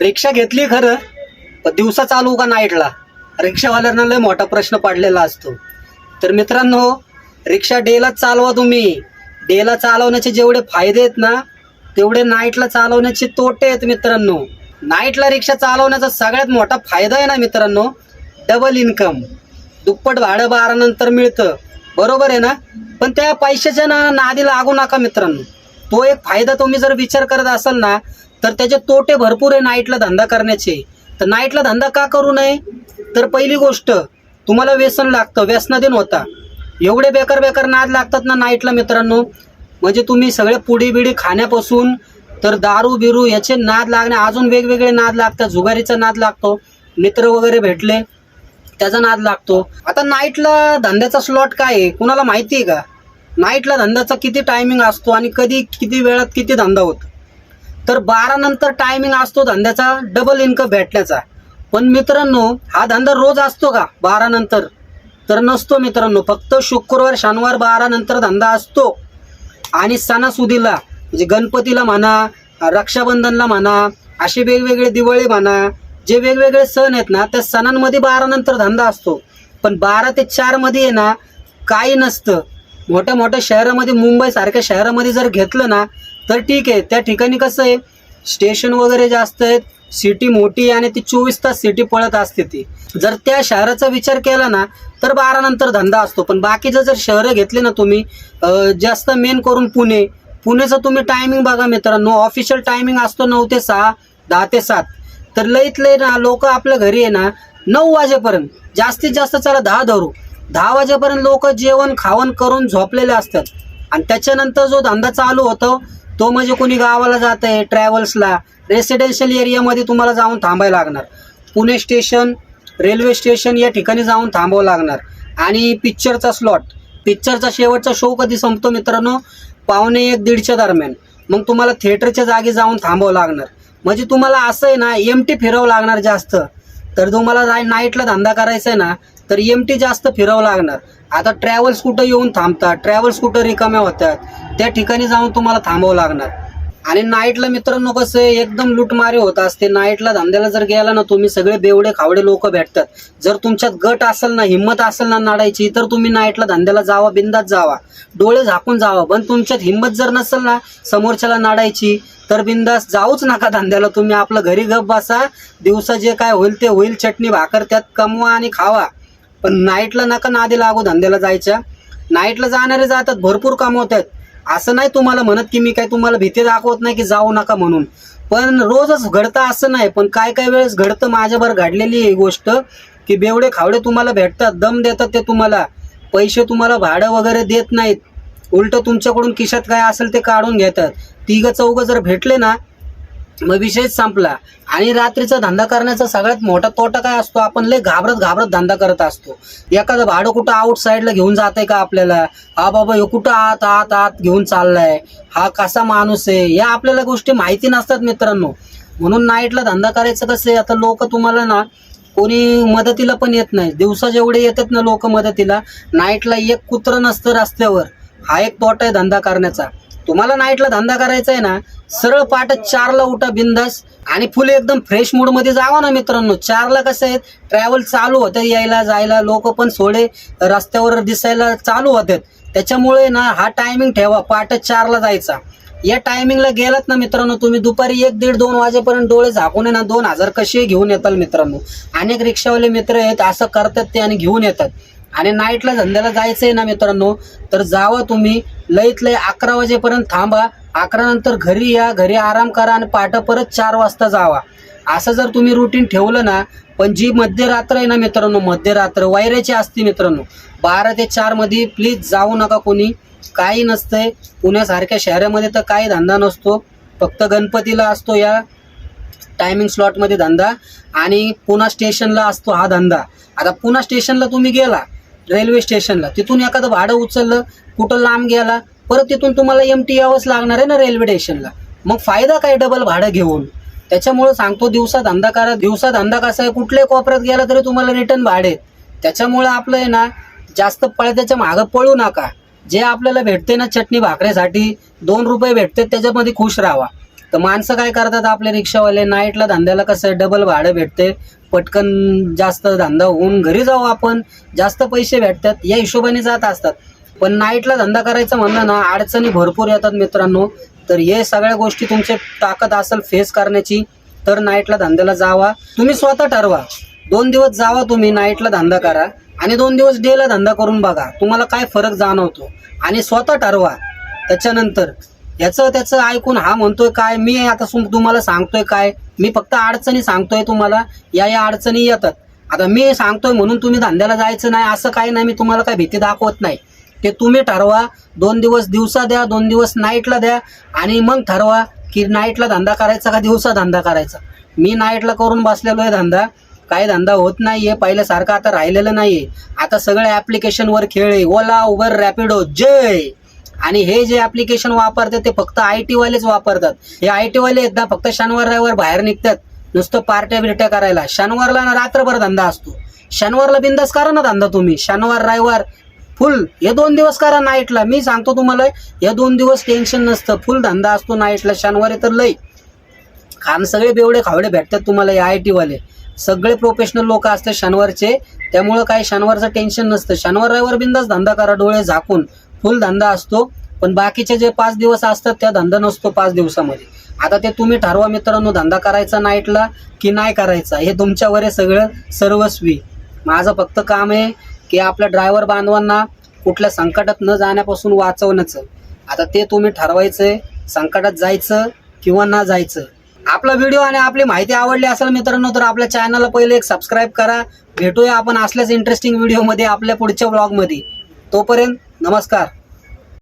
रिक्षा घेतली खरं पण दिवसा चालू का नाईटला? रिक्षावाल्यांना लय मोठा प्रश्न पडलेला असतो. तर मित्रांनो रिक्षा डेला चालवा तुम्ही. डेला चालवण्याचे जेवढे फायदे आहेत ना तेवढे नाईटला चालवण्याचे तोटे आहेत मित्रांनो. नाईटला रिक्षा चालवण्याचा सगळ्यात मोठा फायदा आहे ना मित्रांनो डबल इन्कम दुप्पट भाडं बारानंतर मिळतं. बरोबर आहे ना? पण त्या पैशाच्या ना नादी लागू नका मित्रांनो. तो एक फायदा तुम्ही जर विचार करत असाल ना तर त्याचे तोटे भरपूर आहे नाईटला धंदा करण्याचे. तर नाईटला धंदा का करू नये? तर पहिली गोष्ट तुम्हाला व्यसन लागतं व्यसनाधीन होता. एवढे बेकार बेकार नाद लागतात ना नाईटला मित्रांनो. म्हणजे तुम्ही सगळे पुडी बिडी खाण्यापासून तर दारू बिरू याचे नाद लागणे अजून वेगवेगळे नाद लागतात जुगारीचा नाद लागतो मित्र वगैरे भेटले त्याचा नाद लागतो. आता नाईटला धंद्याचा स्लॉट काय आहे? कुणाला माहिती आहे का? नाईटला धंद्याचा किती टायमिंग असतो आणि कधी किती वेळात किती धंदा होतो? तर बारा नंतर टायमिंग असतो धंद्याचा डबल इन्कम भेटण्याचा. पण मित्रांनो हा धंदा रोज असतो का? बारा नंतर. तर नसतो मित्रांनो फक्त शुक्रवार शनिवार बारा नंतर धंदा असतो. आणि सणासुदीला म्हणजे गणपतीला म्हणा रक्षाबंधनला म्हणा असे वेगवेगळे दिवाळी म्हणा जे वेगवेगळे सण आहेत ना त्या सणांमध्ये बारा नंतर धंदा असतो. पण बारा ते चारमध्ये आहे ना काही नसतं. मोठ्या मोठ्या शहरामध्ये मुंबई सारख्या शहरामध्ये जर घेतलं ना तर ठीक आहे त्या ठिकाणी कसं आहे स्टेशन वगैरे जास्त आहेत सिटी मोठी आहे आणि ती चोवीस तास सिटी पळत असते ती. जर त्या शहराचा विचार केला ना तर बारा नंतर धंदा असतो. पण बाकीचं जर शहरं घेतले ना तुम्ही जास्त मेन करून पुणे. पुणेचं तुम्ही टायमिंग बघा मित्रांनो ऑफिशियल टायमिंग असतो नऊ ते सहा दहा ते सात. तर लईत लई ना लोक आपल्या घरी आहे ना नऊ वाजेपर्यंत जास्तीत जास्त चला दहा धरू. दहा वाजेपर्यंत लोक जेवण खावण करून झोपलेले असतात. आणि त्याच्यानंतर जो धंदा चालू होतो तो म्हणजे कोणी गावाला जात आहे ट्रॅव्हल्सला रेसिडेन्शियल एरियामध्ये तुम्हाला जाऊन थांबायला लागणार. पुणे स्टेशन रेल्वे स्टेशन या ठिकाणी जाऊन थांबावं लागणार. आणि पिक्चरचा स्लॉट पिक्चरचा शेवटचा शो कधी संपतो मित्रांनो? पावणे एक दीडच्या दरम्यान. मग तुम्हाला थिएटरच्या जागी जाऊन थांबावं लागणार. म्हणजे तुम्हाला असं आहे ना एम टी फिरावं लागणार जास्त. तर तुम्हाला नाईटला धंदा करायचा आहे ना तर एम टी जास्त फिरावं लागणार. आता ट्रॅव्हल्स कुठं येऊन थांबतात. ट्रॅव्हल्स कुठं रिकाम्या होतात त्या ठिकाणी जाऊन तुम्हाला थांबावं लागणार. आणि नाईटला मित्रांनो कसं एकदम लूटमारी होत असते. नाईटला धंद्याला जर गेला ना तुम्ही सगळे बेवडे खावडे लोक भेटतात. जर तुमच्यात गट असेल ना हिंमत असेल ना नाडायची तर तुम्ही नाईटला धंद्याला जावा बिंदात जावा. डोळे झाकून जावा. पण तुमच्यात हिंमत जर नसेल ना समोरच्याला नाडायची तर बिंदास जाऊच नका धंद्याला. तुम्ही आपलं घरी गप बसा. दिवसा जे काय होईल ते होईल. चटणी भाकर त्यात कमवा आणि खावा. पण नाईटला नका नादी लागू धंद्याला जायच्या. नाईटला जाणारे जातात भरपूर काम होत आहेत असं नाही तुम्हाला म्हणत की मी काय तुम्हाला भीती दाखवत नाही की जाऊ नका म्हणून. पण रोजच घडतं असं नाही पण काय काय वेळेस घडतं माझ्यावर घडलेली ही गोष्ट की बेवडे खावडे तुम्हाला भेटतात दम देतात ते तुम्हाला. पैसे तुम्हाला भाडं वगैरे देत नाहीत. उलट तुमच्याकडून किशात काय असेल ते काढून घेतात. तिघं चौघं जर भेटले ना मग विषयच संपला. आणि रात्रीचा धंदा करण्याचा सगळ्यात मोठा तोटा काय असतो? आपण लय घाबरत घाबरत धंदा करत असतो. एखादं भाडं कुठं आउट साईडला घेऊन जात का आपल्याला? हा बाबा हे कुठं आत आत आत घेऊन चाललाय? हा कसा माणूस आहे? या आपल्याला गोष्टी माहिती नसतात मित्रांनो. म्हणून नाईटला धंदा करायचं कसं आहे? आता लोक तुम्हाला ना कोणी मदतीला पण येत नाही. दिवसा जेवढे येतात ना लोक मदतीला नाईटला एक कुत्र नसतं रस्त्यावर. हा एक तोटा आहे धंदा करण्याचा. तुम्हाला नाईटला धंदा करायचा आहे ना सरळ पाठ चारला उठा बिंदास आणि फुल एकदम फ्रेश मूडमध्ये जावा ना मित्रांनो. चारला कसं आहे ट्रॅव्हल चालू होतं यायला जायला लोक पण सोडे रस्त्यावर दिसायला चालू होतात. त्याच्यामुळे ना हा टायमिंग ठेवा पाठ चारला जायचा. या टायमिंगला गेलात ना मित्रांनो तुम्ही दुपारी एक दीड दोन वाजेपर्यंत डोळे झाकून ना दोन हजार कसे घेऊन येताल मित्रांनो. अनेक रिक्षावाले मित्र आहेत असं करतात ते आणि घेऊन येतात. आणि नाईटला धंद्याला जायचंय ना मित्रांनो तर जावा तुम्ही. लईत लई अकरा वाजेपर्यंत थांबा. अकरा नंतर घरी या घरी आराम करा आणि पाठ परत चार वाजता जावा. असं जर तुम्ही रुटीन ठेवलं ना पण जी मध्यरात्र आहे ना मित्रांनो मध्यरात्र वैराची असते मित्रांनो बारा ते चारमध्ये प्लीज जाऊ नका कोणी. काही नसतंय. पुण्यासारख्या शहरामध्ये तर काही धंदा नसतो. फक्त गणपतीला असतो या टायमिंग स्लॉटमध्ये धंदा. आणि पुणा स्टेशनला असतो हा धंदा. आता पुणा स्टेशनला तुम्ही गेला रेल्वे स्टेशनला. तिथून एखादं भाडं उचललं कुठं लांब गेला परत तिथून तुम्हाला एम टी यावंच लागणार आहे ना रेल्वे स्टेशनला. मग फायदा काय डबल भाडं घेऊन? त्याच्यामुळं सांगतो दिवसा धंदा करा अंधा कसा आहे कुठल्याही कोपऱ्यात गेला तरी तुम्हाला रिटर्न भाडे त्याच्यामुळं आपलं आहे ना जास्त पळत्याच्या मागं पळू नका. जे आपल्याला भेटते ना चटणी भाकऱ्यासाठी दोन रुपये भेटते त्याच्यामध्ये खुश राहा. तर माणसं काय करतात आपले रिक्षावाले? नाईटला धंद्याला कसं आहे डबल भाडं भेटते पटकन जास्त धंदा होऊन घरी जाऊ आपण. जास्त पैसे भेटतात या हिशोबाने जात असतात. पण नाईटला धंदा करायचं म्हणलं ना अडचणी भरपूर येतात मित्रांनो. तर हे सगळ्या गोष्टी तुमचे ताकद असेल फेस करण्याची तर नाईटला धंद्याला जावा. तुम्ही स्वतः ठरवा. दोन दिवस जावा तुम्ही नाईटला धंदा करा. आणि दोन दिवस डेला धंदा करून बघा तुम्हाला काय फरक जाणवतो. आणि स्वतः ठरवा. त्याच्यानंतर याचं त्याचं ऐकून हा म्हणतोय काय मी आता सुम- तुम्हाला सांगतोय काय. मी फक्त अडचणी सांगतोय तुम्हाला या या अडचणी येतात. आता मी सांगतोय म्हणून तुम्ही धंद्याला जायचं नाही असं काही नाही मी तुम्हाला काही भीती दाखवत नाही. ते तुम्ही ठरवा दोन दिवस दिवसा द्या दोन दिवस नाईटला द्या आणि मग ठरवा की नाईटला धंदा करायचा का दिवसा धंदा करायचा. मी नाईटला करून बसलेलो आहे धंदा काही धंदा होत नाहीये पहिल्यासारखा आता राहिलेलं नाहीये. आता सगळे ॲप्लिकेशनवर खेळ आहे. ओला उबर रॅपिडो जय! आणि हे जे ऍप्लिकेशन वापरतात ते फक्त आय टी वालेच वापरतात. हे आय टी वाले आहेत ना फक्त शनिवार रविवार बाहेर निघतात. नुसतं पार्ट्या बिरट्या करायला. शनिवारला ना रात्रभर धंदा असतो. शनिवारला बिंदास करा ना धंदा तुम्ही. शनिवार रविवार फुल हे दोन दिवस करा नाईटला मी सांगतो तुम्हाला हे दोन दिवस टेन्शन नसतं. फुल धंदा असतो नाईटला शनिवारी तर लई. खान सगळे बेवडे खावडे भेटतात तुम्हाला या आय वाले. सगळे प्रोफेशनल लोक असतात शनिवारचे. त्यामुळं काही शनिवारचं टेन्शन नसतं. शनिवार रविवार बिंदास धंदा करा. डोळे झाकून. फुल धंदा असतो पण बाकीचे जे पाच दिवस असतात त्या धंदा नसतो पाच दिवसामध्ये. आता ते तुम्ही ठरवा मित्रांनो धंदा करायचा नाईटला की नाही करायचा हे तुमच्यावर आहे सगळं सर्वस्वी. माझं फक्त काम आहे की आपल्या ड्रायव्हर बांधवांना कुठल्या संकटात न जाण्यापासून वाचवण्याचं. आता ते तुम्ही ठरवायचंय संकटात जायचं किंवा ना जायचं. आपला व्हिडिओ आणि आपली माहिती आवडली असेल मित्रांनो तर आपल्या चॅनलला पहिले एक सबस्क्राईब करा. भेटूया आपण असल्याच इंटरेस्टिंग व्हिडिओमध्ये आपल्या पुढच्या ब्लॉगमध्ये तोपर्यंत नमस्कार.